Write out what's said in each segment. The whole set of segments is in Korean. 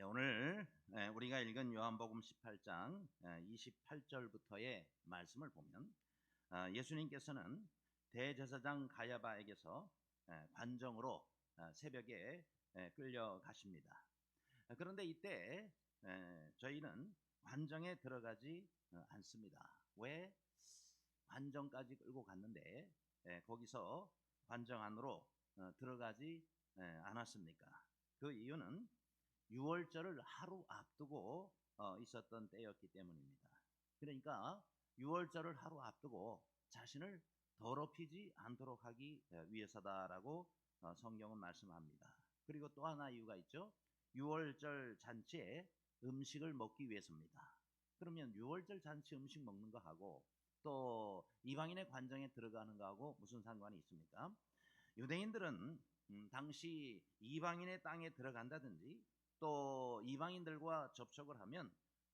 예, 오늘 예, 우리가 읽은 요한복음 18장 28절부터의 말씀을 보면 아, 예수님께서는 대제사장 가야바에게서 예, 관정으로 아, 새벽에 예, 끌려가십니다. 아, 그런데 이때 예, 저희는 관정에 들어가지 어, 않습니다. 왜 관정까지 끌고 갔는데 예, 거기서 관정 안으로 어, 들어가지 예, 않았습니까? 그 이유는 6월절을 하루 앞두고 어, 있었던 때였기 때문입니다. 그러니까 6월절을 하루 앞두고 자신을 더럽히지 않도록 하기 어, 위해서다라고 어, 성경은 말씀합니다. 그리고 또 하나 이유가 있죠. 6월절 잔치에 음식을 먹기 위해서입니다. 그러면 6월절 잔치 음식 먹는 거하고 또 이방인의 관정에 들어가는 거하고 무슨 상관이 있습니까? 유대인들은 음, 당시 이방인의 땅에 들어간다든지 또 이방인들과 접촉을 하면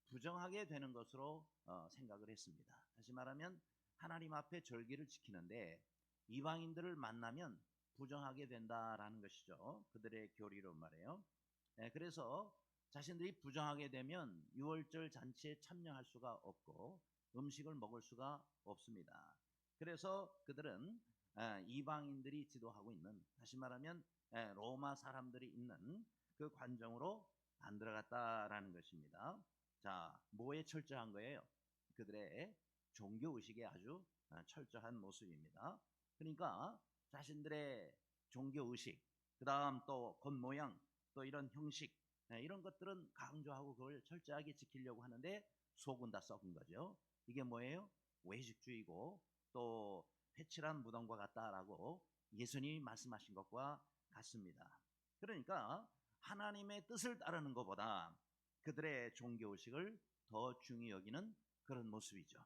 부정하게 되는 것으로 어, 생각을 했습니다. 다시 말하면 하나님 앞에 절기를 지키는데 이방인들을 만나면 부정하게 된다라는 것이죠. 그들의 교리로 말해요. 예, 그래서 자신들이 부정하게 되면 6월절 잔치에 참여할 수가 없고 음식을 먹을 수가 없습니다. 그래서 그들은 아, 이방인들이 지도하고 있는 다시 말하면 예, 로마 사람들이 있는 그 관정으로 안 들어갔다라는 것입니다. 자, 뭐에 철저한 거예요? 그들의 종교 의식에 아주 아, 철저한 모습입니다. 그러니까 자신들의 종교 의식, 그다음 또 겉모양, 또 이런 형식 네, 이런 것들은 강조하고 그걸 철저하게 지키려고 하는데 속은 다 썩은 거죠. 이게 뭐예요? 외식주의고 또 회칠한 무덤과 같다라고 예수님이 말씀하신 것과 같습니다. 그러니까 하나님의 뜻을 따르는 것보다 그들의 종교의식을 더 중히 여기는 그런 모습이죠.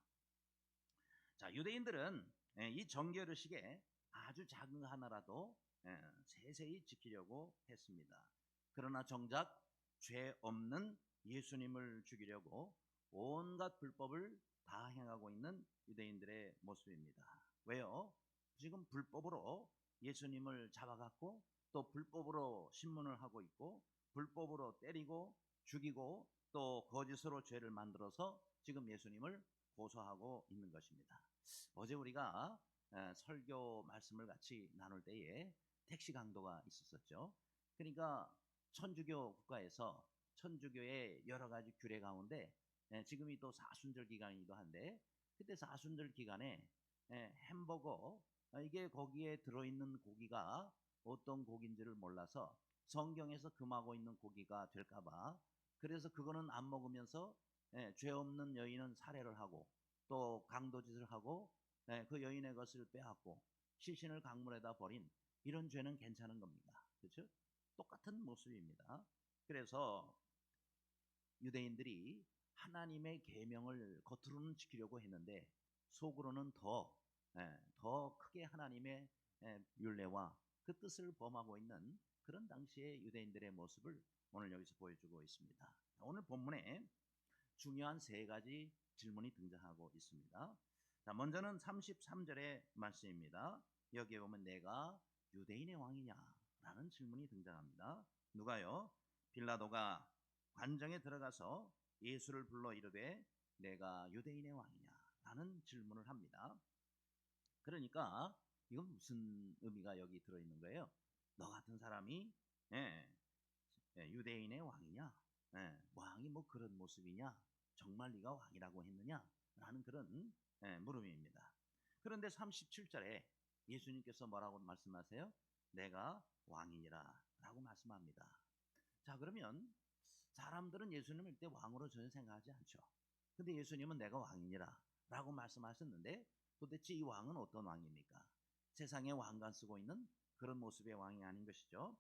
자, 유대인들은 예, 이 정교의식에 아주 작은 거 하나라도 예, 세세히 지키려고 했습니다. 그러나 정작 죄 없는 예수님을 죽이려고 온갖 불법을 다 행하고 있는 유대인들의 모습입니다. 왜요? 지금 불법으로 예수님을 잡아갖고 또 불법으로 신문을 하고 있고 불법으로 때리고 죽이고 또 거짓으로 죄를 만들어서 지금 예수님을 고소하고 있는 것입니다. 어제 우리가 에, 설교 말씀을 같이 나눌 때에 택시 강도가 있었었죠. 그러니까 천주교 국가에서 천주교의 여러 가지 규례 가운데 에, 지금이 또 사순절 기간이기도 한데 그때 사순절 기간에 에, 햄버거 아, 이게 거기에 들어있는 고기가 어떤 고기인지를 몰라서 성경에서 금하고 있는 고기가 될까봐 그래서 그거는 안 먹으면서 예, 죄 없는 여인은 살해를 하고 또 강도짓을 하고 예, 그 여인의 것을 빼앗고 시신을 강물에다 버린 이런 죄는 괜찮은 겁니다. 그렇죠? 똑같은 모습입니다. 그래서 유대인들이 하나님의 계명을 겉으로는 지키려고 했는데 속으로는 더, 예, 더 크게 하나님의 예, 율례와 그 뜻을 범하고 있는 그런 당시의 유대인들의 모습을 오늘 여기서 보여주고 있습니다. 오늘 본문에 중요한 세 가지 질문이 등장하고 있습니다. 자, 먼저는 33절의 말씀입니다. 여기에 보면 내가 유대인의 왕이냐? 라는 질문이 등장합니다. 누가요? 빌라도가 관정에 들어가서 예수를 불러 이르되 내가 유대인의 왕이냐? 라는 질문을 합니다. 그러니까 이건 무슨 의미가 여기 들어있는 거예요? 너 같은 사람이 예, 예, 유대인의 왕이냐? 예, 왕이 뭐 그런 모습이냐? 정말 네가 왕이라고 했느냐? 라는 그런 예, 물음입니다. 그런데 37절에 예수님께서 뭐라고 말씀하세요? 내가 왕이니라 라고 말씀합니다. 자 그러면 사람들은 예수님을 때 왕으로 전혀 생각하지 않죠. 근데 예수님은 내가 왕이니라 라고 말씀하셨는데 도대체 이 왕은 어떤 왕입니까? 세상에 왕관 쓰고 있는 그런 모습의 왕이 아닌 것이죠.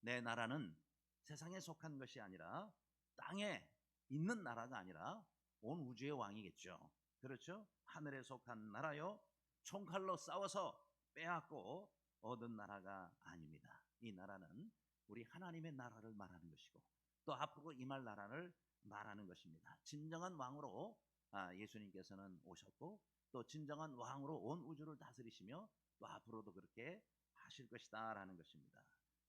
내 나라는 세상에 속한 것이 아니라 땅에 있는 나라가 아니라 온 우주의 왕이겠죠. 그렇죠? 하늘에 속한 나라요. 총칼로 싸워서 빼앗고 얻은 나라가 아닙니다. 이 나라는 우리 하나님의 나라를 말하는 것이고 또 앞으로 임할 나라를 말하는 것입니다. 진정한 왕으로 아, 예수님께서는 오셨고 또 진정한 왕으로 온 우주를 다스리시며 또 앞으로도 그렇게 하실 것이다 라는 것입니다.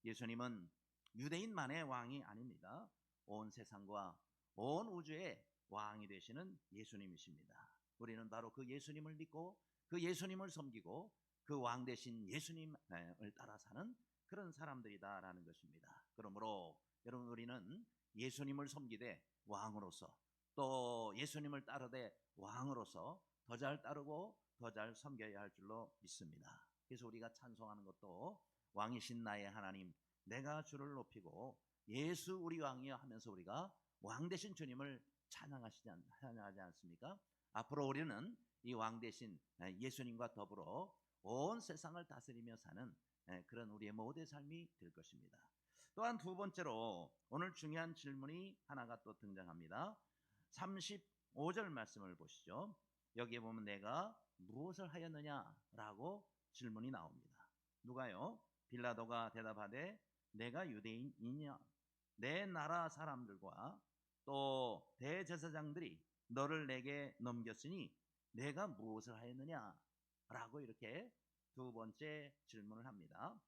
예수님은 유대인만의 왕이 아닙니다. 온 세상과 온 우주의 왕이 되시는 예수님이십니다. 우리는 바로 그 예수님을 믿고 그 예수님을 섬기고 그 왕 대신 예수님을 따라 사는 그런 사람들이다라는 것입니다. 그러므로 여러분 우리는 예수님을 섬기되 왕으로서 또 예수님을 따르되 왕으로서 더 잘 따르고 더 잘 섬겨야 할 줄로 믿습니다. 그래서 우리가 찬송하는 것도 왕이신 나의 하나님 내가 주를 높이고 예수 우리 왕이여 하면서 우리가 왕 대신 주님을 찬양하시지 않, 찬양하지 않습니까? 앞으로 우리는 이 왕 대신 예수님과 더불어 온 세상을 다스리며 사는 그런 우리의 모든 삶이 될 것입니다. 또한 두 번째로 오늘 중요한 질문이 하나가 또 등장합니다. 35절 말씀을 보시죠. 여기에 보면 내가 무엇을 하였느냐라고 질문이 나옵니다. 누가요? 빌라도가 대답하되 내가 유대인이냐? 내 나라 사람들과 또 대제사장들이 너를 내게 넘겼으니 내가 무엇을 하였느냐? 라고 이렇게 두 번째 질문을 합니다.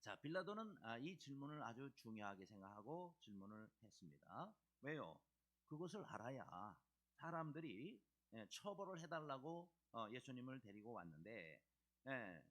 자, 빌라도는 아, 이 질문을 아주 중요하게 생각하고 질문을 했습니다. 왜요? 그것을 알아야 사람들이 예, 처벌을 해달라고 어, 예수님을 데리고 왔는데 예,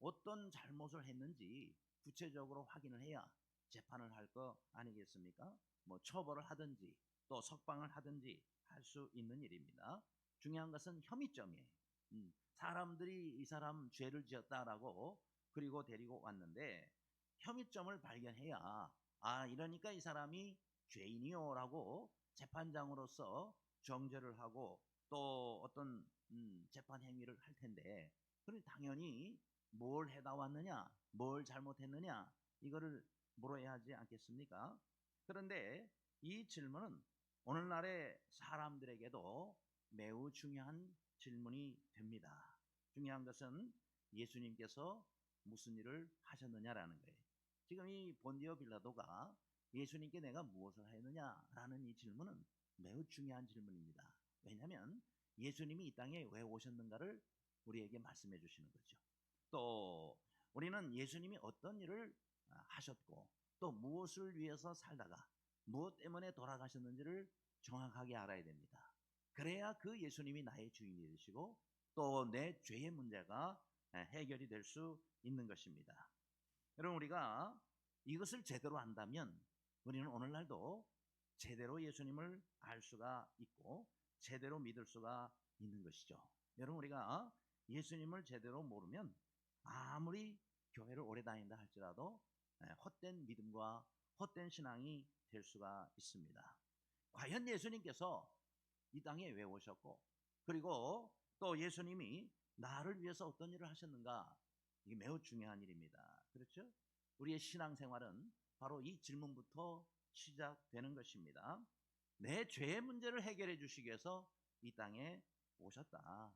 어떤 잘못을 했는지 구체적으로 확인을 해야 재판을 할 거 아니겠습니까? 뭐 처벌을 하든지 또 석방을 하든지 할 수 있는 일입니다. 중요한 것은 혐의점이에요. 음, 사람들이 이 사람 죄를 지었다라고 그리고 데리고 왔는데 혐의점을 발견해야 아 이러니까 이 사람이 죄인이요라고 재판장으로서 정죄를 하고 또 어떤 음, 재판 행위를 할 텐데 그럼 당연히 뭘 해다 왔느냐 뭘 잘못했느냐 이거를 물어야 하지 않겠습니까? 그런데 이 질문은 오늘날의 사람들에게도 매우 중요한 질문이 됩니다. 중요한 것은 예수님께서 무슨 일을 하셨느냐라는 거예요. 지금 이 본디오 빌라도가 예수님께 내가 무엇을 하였느냐라는 이 질문은 매우 중요한 질문입니다. 왜냐하면 예수님이 이 땅에 왜 오셨는가를 우리에게 말씀해 주시는 거죠. 또 우리는 예수님이 어떤 일을 하셨고 또 무엇을 위해서 살다가 무엇 때문에 돌아가셨는지를 정확하게 알아야 됩니다. 그래야 그 예수님이 나의 주인이 되시고 또 내 죄의 문제가 해결이 될 수 있는 것입니다. 여러분 우리가 이것을 제대로 안다면 우리는 오늘날도 제대로 예수님을 알 수가 있고 제대로 믿을 수가 있는 것이죠. 여러분 우리가 예수님을 제대로 모르면 아무리 교회를 오래 다닌다 할지라도 헛된 믿음과 헛된 신앙이 될 수가 있습니다. 과연 예수님께서 이 땅에 왜 오셨고 그리고 또 예수님이 나를 위해서 어떤 일을 하셨는가 이게 매우 중요한 일입니다. 그렇죠? 우리의 신앙생활은 바로 이 질문부터 시작되는 것입니다. 내 죄의 문제를 해결해 주시기 위해서 이 땅에 오셨다.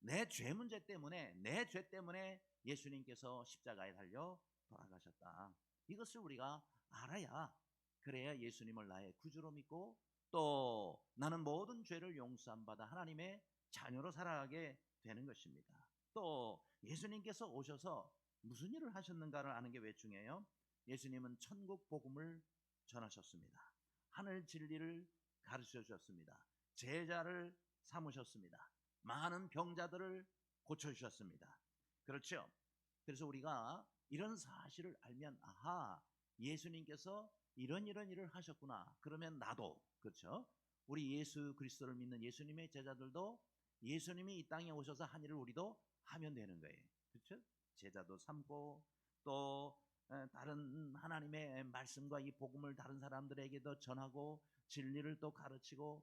내 죄 문제 때문에 내 죄 때문에 예수님께서 십자가에 달려 돌아가셨다. 이것을 우리가 알아야 그래야 예수님을 나의 구주로 믿고 또 나는 모든 죄를 용서함 받아 하나님의 자녀로 살아가게 되는 것입니다. 또 예수님께서 오셔서 무슨 일을 하셨는가를 아는 게 왜 중요해요? 예수님은 천국 복음을 전하셨습니다. 하늘 진리를 가르쳐 주셨습니다. 제자를 삼으셨습니다. 많은 병자들을 고쳐 주셨습니다. 그렇죠? 그래서 우리가 이런 사실을 알면 아하 예수님께서 이런 이런 일을 하셨구나. 그러면 나도 그렇죠? 우리 예수 그리스도를 믿는 예수님의 제자들도 예수님이 이 땅에 오셔서 한 일을 우리도 하면 되는 거예요. 그렇죠? 제자도 삼고 또 다른 하나님의 말씀과 이 복음을 다른 사람들에게도 전하고 진리를 또 가르치고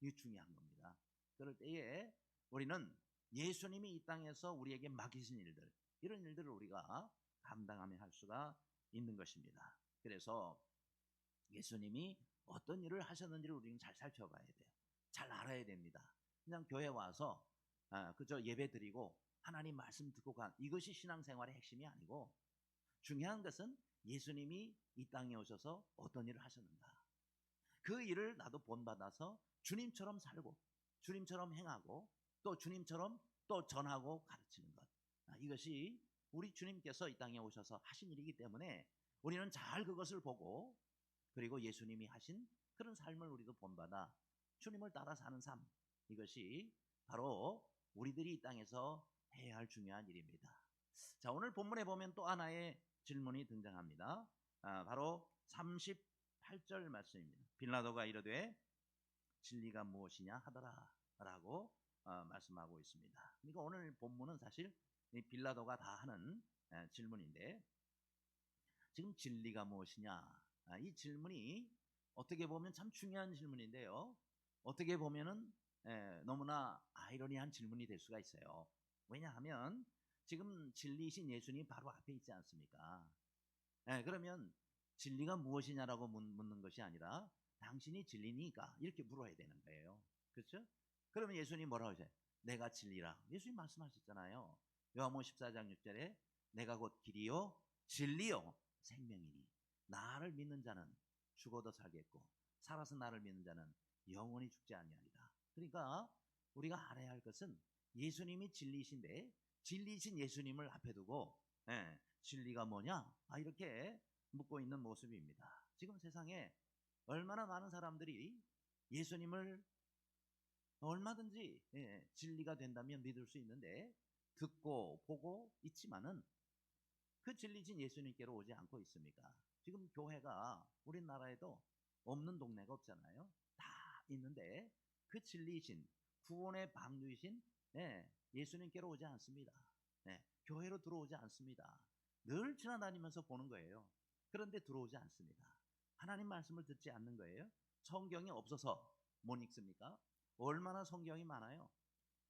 이게 중요한 겁니다. 그럴 때에 우리는 예수님이 이 땅에서 우리에게 맡기신 일들 이런 일들을 우리가 감당하며 할 수가 있는 것입니다. 그래서 예수님이 어떤 일을 하셨는지를 우리는 잘 살펴봐야 돼요. 잘 알아야 됩니다. 그냥 교회 와서 아, 그저 예배 드리고 하나님 말씀 듣고 간 이것이 신앙생활의 핵심이 아니고 중요한 것은 예수님이 이 땅에 오셔서 어떤 일을 하셨는가. 그 일을 나도 본받아서 주님처럼 살고 주님처럼 행하고 또 주님처럼 또 전하고 가르치는 것. 아, 이것이 우리 주님께서 이 땅에 오셔서 하신 일이기 때문에 우리는 잘 그것을 보고 그리고 예수님이 하신 그런 삶을 우리도 본받아 주님을 따라 사는 삶 이것이 바로 우리들이 이 땅에서 해야 할 중요한 일입니다. 자 오늘 본문에 보면 또 하나의 질문이 등장합니다. 아, 바로 38절 말씀입니다. 빌라도가 이르되 진리가 무엇이냐 하더라라고 어, 말씀하고 있습니다. 그러니까 오늘 본문은 사실 이 빌라도가 다 하는 에, 질문인데 지금 진리가 무엇이냐 아, 이 질문이 어떻게 보면 참 중요한 질문인데요. 어떻게 보면은 에, 너무나 아이러니한 질문이 될 수가 있어요. 왜냐하면 지금 진리이신 예수님 바로 앞에 있지 않습니까? 예, 그러면 진리가 무엇이냐라고 묻- 묻는 것이 아니라 당신이 진리니까 이렇게 물어야 되는 거예요. 그렇죠? 그러면 예수님 뭐라고 하세요? 내가 진리라. 예수님 말씀하셨잖아요. 요한복음 14장 6절에 내가 곧 길이요 진리요 생명이니 나를 믿는 자는 죽어도 살겠고 살아서 나를 믿는 자는 영원히 죽지 아니하리라. 그러니까 우리가 알아야 할 것은 예수님이 진리이신데 진리이신 예수님을 앞에 두고 예, 진리가 뭐냐? 아 이렇게 묻고 있는 모습입니다. 지금 세상에 얼마나 많은 사람들이 예수님을 얼마든지 예, 진리가 된다면 믿을 수 있는데 듣고 보고 있지만은 그 진리신 예수님께로 오지 않고 있습니까? 지금 교회가 우리나라에도 없는 동네가 없잖아요. 다 있는데 그 진리이신 구원의 방주이신 예, 예수님께로 오지 않습니다. 예, 교회로 들어오지 않습니다. 늘 지나다니면서 보는 거예요. 그런데 들어오지 않습니다. 하나님 말씀을 듣지 않는 거예요. 성경이 없어서 못 읽습니까? 얼마나 성경이 많아요.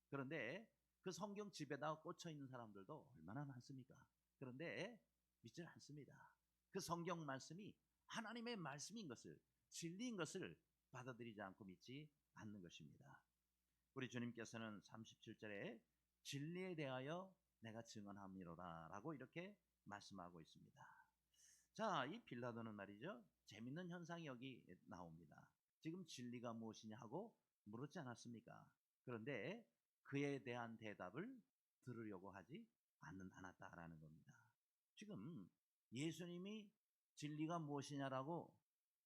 그런데 그 성경 집에다 꽂혀 있는 사람들도 얼마나 많습니까? 그런데 믿질 않습니다. 그 성경 말씀이 하나님의 말씀인 것을 진리인 것을 받아들이지 않고 믿지 않는 것입니다. 우리 주님께서는 37절에 진리에 대하여 내가 증언함이로라라고 이렇게 말씀하고 있습니다. 자, 이 빌라도는 말이죠. 재밌는 현상이 여기 나옵니다. 지금 진리가 무엇이냐 하고 물었지 않았습니까? 그런데 그에 대한 대답을 들으려고 하지 않는 않았다라는 겁니다. 지금 예수님이 진리가 무엇이냐라고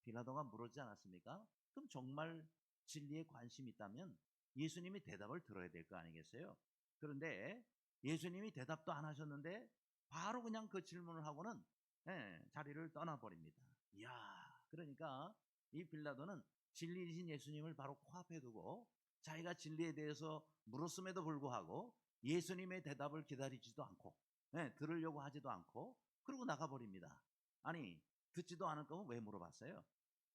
빌라도가 물었지 않았습니까? 그럼 정말 진리에 관심이 있다면 예수님이 대답을 들어야 될 거 아니겠어요? 그런데 예수님이 대답도 안 하셨는데 바로 그냥 그 질문을 하고는 예, 자리를 떠나버립니다. 이야, 그러니까 이 빌라도는 진리이신 예수님을 바로 코앞에 두고 자기가 진리에 대해서 물었음에도 불구하고 예수님의 대답을 기다리지도 않고 예, 들으려고 하지도 않고 그러고 나가버립니다. 아니 듣지도 않을 거면 왜 물어봤어요?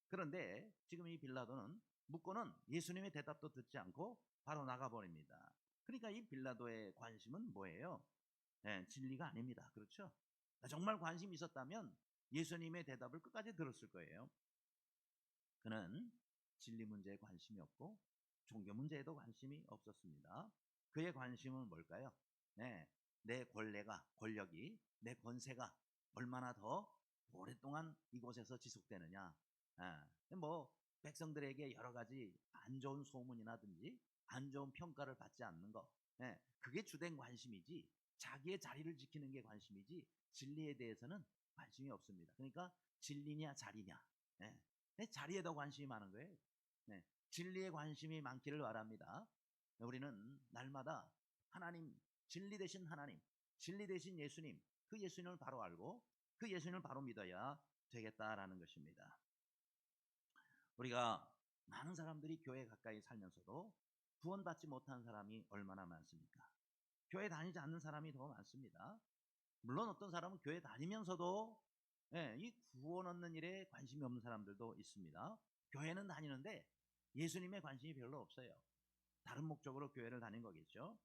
그런데 지금 이 빌라도는 묻고는 예수님의 대답도 듣지 않고 바로 나가버립니다. 그러니까 이 빌라도의 관심은 뭐예요? 예, 진리가 아닙니다. 그렇죠? 정말 관심이 있었다면 예수님의 대답을 끝까지 들었을 거예요. 그는 진리 문제에 관심이 없고 종교 문제에도 관심이 없었습니다. 그의 관심은 뭘까요? 네, 내 권례가 권력이 내 권세가 얼마나 더 오랫동안 이곳에서 지속되느냐. 아, 뭐 백성들에게 여러 가지 안 좋은 소문이나든지 안 좋은 평가를 받지 않는 거. 예, 그게 주된 관심이지. 자기의 자리를 지키는 게 관심이지. 진리에 대해서는 관심이 없습니다. 그러니까 진리냐 자리냐. 예, 내 자리에 더 관심이 많은 거예요. 예, 진리에 관심이 많기를 바랍니다. 우리는 날마다 하나님, 진리 되신 하나님, 진리 되신 예수님, 그 예수님을 바로 알고 그 예수님을 바로 믿어야 되겠다라는 것입니다. 우리가 많은 사람들이 교회 가까이 살면서도 구원받지 못한 사람이 얼마나 많습니까? 교회 다니지 않는 사람이 더 많습니다. 물론 어떤 사람은 교회 다니면서도 예, 이 구원 얻는 일에 관심이 없는 사람들도 있습니다. 교회는 다니는데 예수님에 관심이 별로 없어요. 다른 목적으로 교회를 다닌 거겠죠.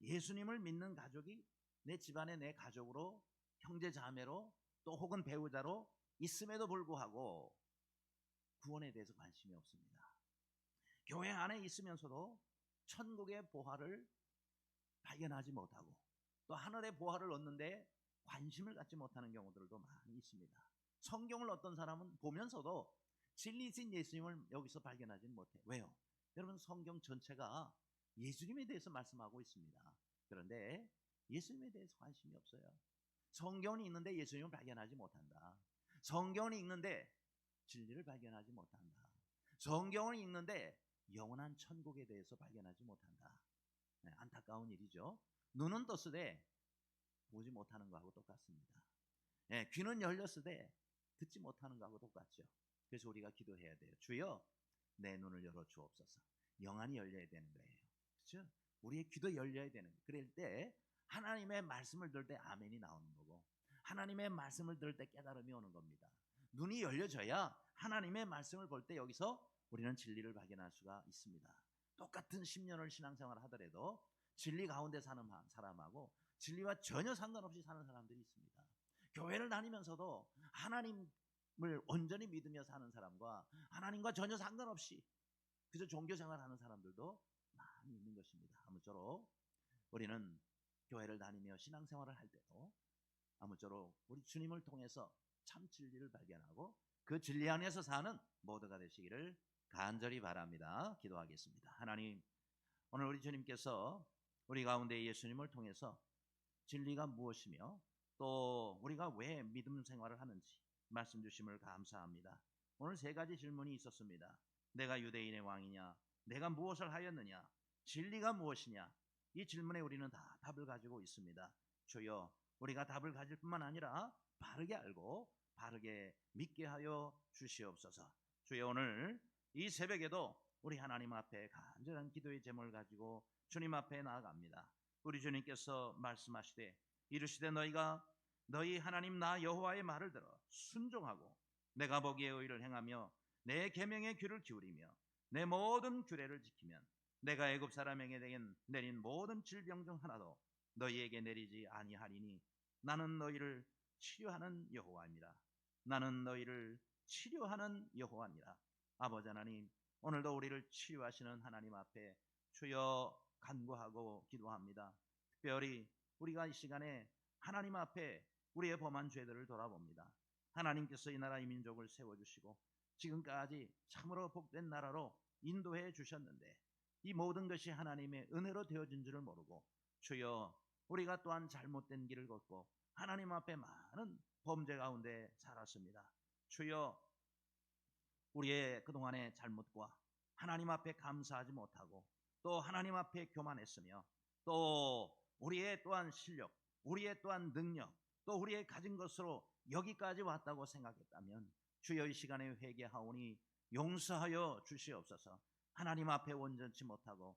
예수님을 믿는 가족이 내 집안에 내 가족으로 형제 자매로 또 혹은 배우자로 있음에도 불구하고 구원에 대해서 관심이 없습니다. 교회 안에 있으면서도 천국의 보화를 발견하지 못하고 또 하늘의 보화를 얻는데 관심을 갖지 못하는 경우들도 많이 있습니다. 성경을 어떤 사람은 보면서도 진리이신 예수님을 여기서 발견하지 못해. 왜요? 여러분 성경 전체가 예수님에 대해서 말씀하고 있습니다. 그런데 예수님에 대해서 관심이 없어요. 성경이 있는데 예수님을 발견하지 못한다. 성경이 있는데 진리를 발견하지 못한다. 성경을 읽는데 영원한 천국에 대해서 발견하지 못한다. 네, 안타까운 일이죠. 눈은 떴으되 보지 못하는 것하고 똑같습니다. 예, 귀는 열렸으되 듣지 못하는 것하고 똑같죠. 그래서 우리가 기도해야 돼요. 주여 내 눈을 열어 주옵소서. 영안이 열려야 되는 거예요. 그렇죠? 우리의 귀도 열려야 되는 거예요. 그럴 때 하나님의 말씀을 들을 때 아멘이 나오는 거고 하나님의 말씀을 들을 때 깨달음이 오는 겁니다. 눈이 열려져야 하나님의 말씀을 볼 때 여기서 우리는 진리를 발견할 수가 있습니다. 똑같은 10년을 신앙생활 하더라도 진리 가운데 사는 사람하고 진리와 전혀 상관없이 사는 사람들이 있습니다. 교회를 다니면서도 하나님을 온전히 믿으며 사는 사람과 하나님과 전혀 상관없이 그저 종교 생활하는 사람들도 많이 있는 것입니다. 아무쪼록 우리는 교회를 다니며 신앙생활을 할 때도 아무쪼록 우리 주님을 통해서 참 진리를 발견하고 그 진리 안에서 사는 모두가 되시기를 간절히 바랍니다. 기도하겠습니다. 하나님, 오늘 우리 주님께서 우리 가운데 예수님을 통해서 진리가 무엇이며 또 우리가 왜 믿음 생활을 하는지 말씀 주심을 감사합니다. 오늘 세 가지 질문이 있었습니다. 내가 유대인의 왕이냐? 내가 무엇을 하였느냐? 진리가 무엇이냐? 이 질문에 우리는 다 답을 가지고 있습니다. 주여, 우리가 답을 가질 뿐만 아니라 바르게 알고 바르게 믿게 하여 주시옵소서. 주여 오늘 이 새벽에도 우리 하나님 앞에 간절한 기도의 제목을 가지고 주님 앞에 나아갑니다. 우리 주님께서 말씀하시되 이르시되 너희가 너희 하나님 나 여호와의 말을 들어 순종하고 내가 보기에 의를 행하며 내 계명의 귀를 기울이며 내 모든 규례를 지키면 내가 애굽 사람에게 내린 모든 질병 중 하나도 너희에게 내리지 아니하리니 나는 너희를 치료하는 여호와입니다. 나는 너희를 치료하는 여호와입니다. 아버지 하나님, 오늘도 우리를 치유하시는 하나님 앞에 주여 간구하고 기도합니다. 특별히 우리가 이 시간에 하나님 앞에 우리의 범한 죄들을 돌아봅니다. 하나님께서 이 나라 이 민족을 세워주시고 지금까지 참으로 복된 나라로 인도해 주셨는데 이 모든 것이 하나님의 은혜로 되어진 줄을 모르고 주여 우리가 또한 잘못된 길을 걷고 하나님 앞에 많은 범죄 가운데 살았습니다. 주여 우리의 그동안의 잘못과 하나님 앞에 감사하지 못하고 또 하나님 앞에 교만했으며 또 우리의 또한 실력, 우리의 또한 능력, 또 우리의 가진 것으로 여기까지 왔다고 생각했다면 주여 이 시간에 회개하오니 용서하여 주시옵소서. 하나님 앞에 온전치 못하고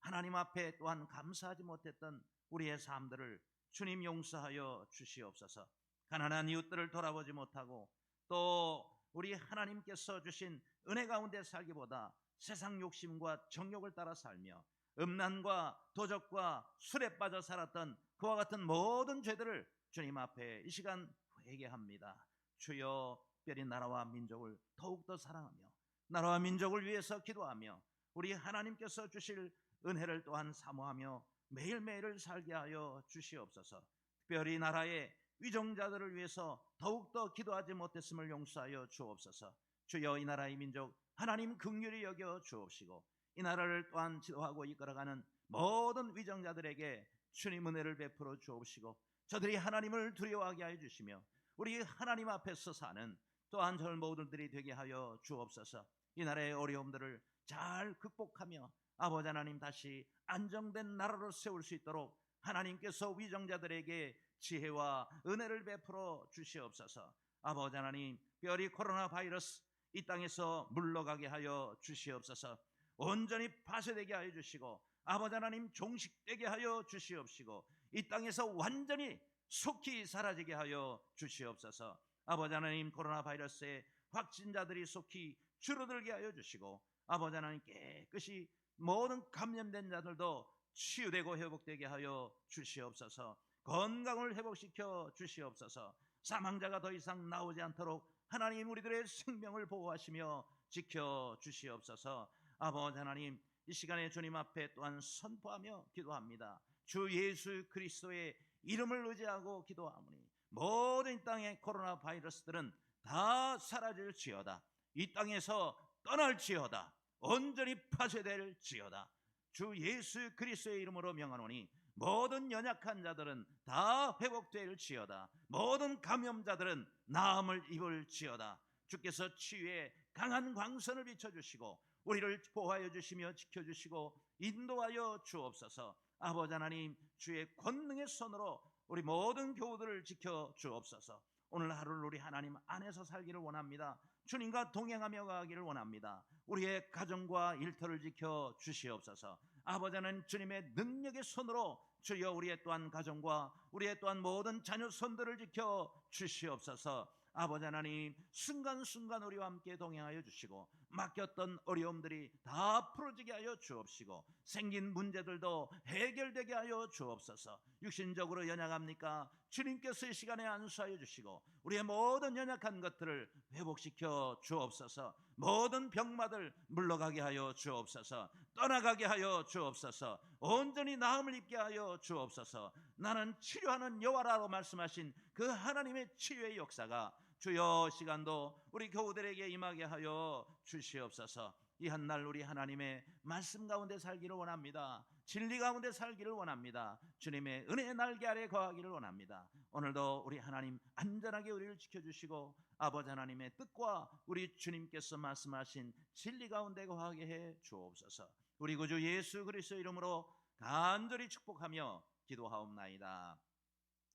하나님 앞에 또한 감사하지 못했던 우리의 삶들을 주님 용서하여 주시옵소서. 가난한 이웃들을 돌아보지 못하고 또 우리 하나님께서 주신 은혜 가운데 살기보다 세상 욕심과 정욕을 따라 살며 음란과 도적과 술에 빠져 살았던 그와 같은 모든 죄들을 주님 앞에 이 시간 회개합니다. 주여 특별히 나라와 민족을 더욱더 사랑하며 나라와 민족을 위해서 기도하며 우리 하나님께서 주실 은혜를 또한 사모하며 매일매일을 살게 하여 주시옵소서. 특별히 나라의 위정자들을 위해서 더욱더 기도하지 못했음을 용서하여 주옵소서. 주여 이 나라의 민족 하나님 긍휼히 여겨 주옵시고 이 나라를 또한 지도하고 이끌어가는 모든 위정자들에게 주님 은혜를 베풀어 주옵시고 저들이 하나님을 두려워하게 하여 주시며 우리 하나님 앞에서 사는 또한 절 모두들이 되게 하여 주옵소서. 이 나라의 어려움들을 잘 극복하며 아버지 하나님 다시 안정된 나라로 세울 수 있도록 하나님께서 위정자들에게 지혜와 은혜를 베풀어 주시옵소서. 아버지 하나님, 별이 코로나 바이러스 이 땅에서 물러가게 하여 주시옵소서. 온전히 파쇄되게 하여 주시고 아버지 하나님 종식되게 하여 주시옵시고 이 땅에서 완전히 속히 사라지게 하여 주시옵소서. 아버지 하나님 코로나 바이러스의 확진자들이 속히 줄어들게 하여 주시고 아버지 하나님 깨끗이 모든 감염된 자들도 치유되고 회복되게 하여 주시옵소서. 건강을 회복시켜 주시옵소서. 사망자가 더 이상 나오지 않도록 하나님 우리들의 생명을 보호하시며 지켜 주시옵소서. 아버지 하나님 이 시간에 주님 앞에 또한 선포하며 기도합니다. 주 예수 그리스도의 이름을 의지하고 기도하오니 모든 땅의 코로나 바이러스들은 다 사라질지어다. 이 땅에서 떠날지어다. 온전히 파쇄될지어다. 주 예수 그리스도의 이름으로 명하노니 모든 연약한 자들은 다 회복될지어다. 모든 감염자들은 나음을 입을지어다. 주께서 치유의 강한 광선을 비춰주시고 우리를 보호하여 주시며 지켜주시고 인도하여 주옵소서 아버지 하나님 주의 권능의 손으로 우리 모든 교우들을 지켜 주옵소서 오늘 하루를 우리 하나님 안에서 살기를 원합니다 주님과 동행하며 가기를 원합니다. 우리의 가정과 일터를 지켜 주시옵소서. 아버지 하나님 주님의 능력의 손으로 주여 우리의 또한 가정과 우리의 또한 모든 자녀 손들을 지켜 주시옵소서. 아버지 하나님 순간순간 우리와 함께 동행하여 주시고 맡겼던 어려움들이 다 풀어지게 하여 주옵시고 생긴 문제들도 해결되게 하여 주옵소서. 육신적으로 연약합니까? 주님께서 이 시간에 안수하여 주시고 우리의 모든 연약한 것들을 회복시켜 주옵소서. 모든 병마들 물러가게 하여 주옵소서. 떠나가게 하여 주옵소서. 온전히 나음을 입게 하여 주옵소서. 나는 치료하는 여호와라고 말씀하신 그 하나님의 치유의 역사가 주여 시간도 우리 교우들에게 임하게 하여 주시옵소서. 이 한날 우리 하나님의 말씀 가운데 살기를 원합니다. 진리 가운데 살기를 원합니다. 주님의 은혜의 날개 아래 거하기를 원합니다. 오늘도 우리 하나님 안전하게 우리를 지켜주시고 아버지 하나님의 뜻과 우리 주님께서 말씀하신 진리 가운데 거하게 해 주옵소서. 우리 구주 예수 그리스도 이름으로 간절히 축복하며 기도하옵나이다.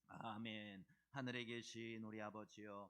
아멘. 하늘에 계신 우리 아버지여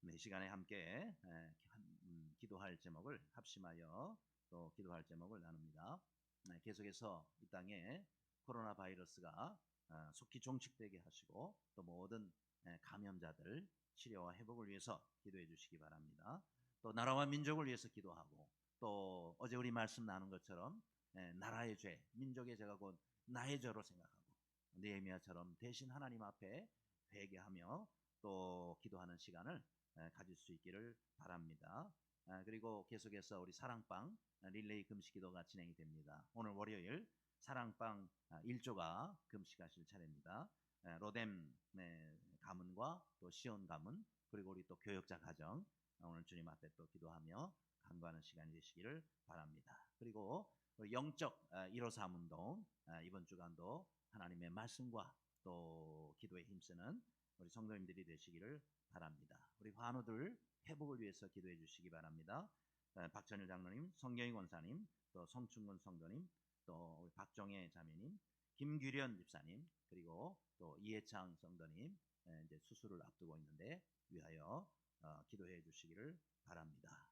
네, 이 시간에 함께 에, 음, 기도할 제목을 합심하여 또 기도할 제목을 나눕니다. 네, 계속해서 이 땅에 코로나 바이러스가 어, 속히 종식되게 하시고 또 모든 에, 감염자들 치료와 회복을 위해서 기도해 주시기 바랍니다. 또 나라와 민족을 위해서 기도하고 또 어제 우리 말씀 나눈 것처럼 에, 나라의 죄, 민족의 죄가 곧 나의 죄로 생각하고 느헤미야처럼 대신 하나님 앞에 회개하며 또 기도하는 시간을 가질 수 있기를 바랍니다. 그리고 계속해서 우리 사랑방 릴레이 금식 기도가 진행이 됩니다. 오늘 월요일 사랑방 1조가 금식하실 차례입니다. 로뎀 가문과 또 시온 가문 그리고 우리 또 교역자 가정 오늘 주님 앞에 또 기도하며 간구하는 시간이 되시기를 바랍니다. 그리고 영적 1호3 운동 이번 주간도 하나님의 말씀과 또 기도에 힘쓰는 우리 성도님들이 되시기를 바랍니다. 우리 환우들 회복을 위해서 기도해 주시기 바랍니다. 박전일 장로님, 성경희 권사님, 또 성춘근 성도님, 또 박정혜 자매님, 김규련 집사님, 그리고 또 이해창 성도님 이제 수술을 앞두고 있는데 위하여 어, 기도해 주시기를 바랍니다.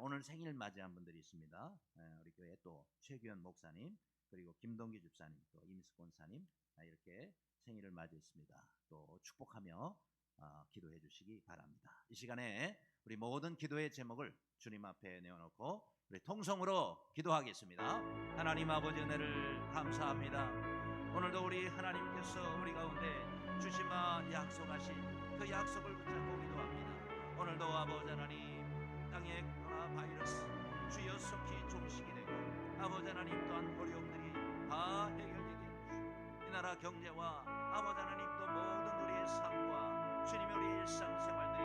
오늘 생일 맞이한 분들이 있습니다. 우리 교회 또 최규현 목사님, 그리고 김동기 집사님, 또 임수 권 사님 이렇게 생일을 맞이했습니다. 또 축복하며 어, 기도해 주시기 바랍니다. 이 시간에 우리 모든 기도의 제목을 주님 앞에 내어놓고 우리 통성으로 기도하겠습니다. 하나님 아버지 은혜를 감사합니다. 오늘도 우리 하나님께서 우리 가운데 주시마 약속하신 그 약속을 붙잡고 기도합니다. 오늘도 아버지 하나님 땅의 코로나 바이러스 주여 속히 종식이 되고 아버지 하나님 또한 어려움들이 다 해결되게 해주시고 이 나라 경제와 아버지 하나님 주님의 우리 일상생활들이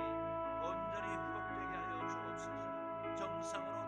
온전히 회복되게 하여 주옵소서. 정상으로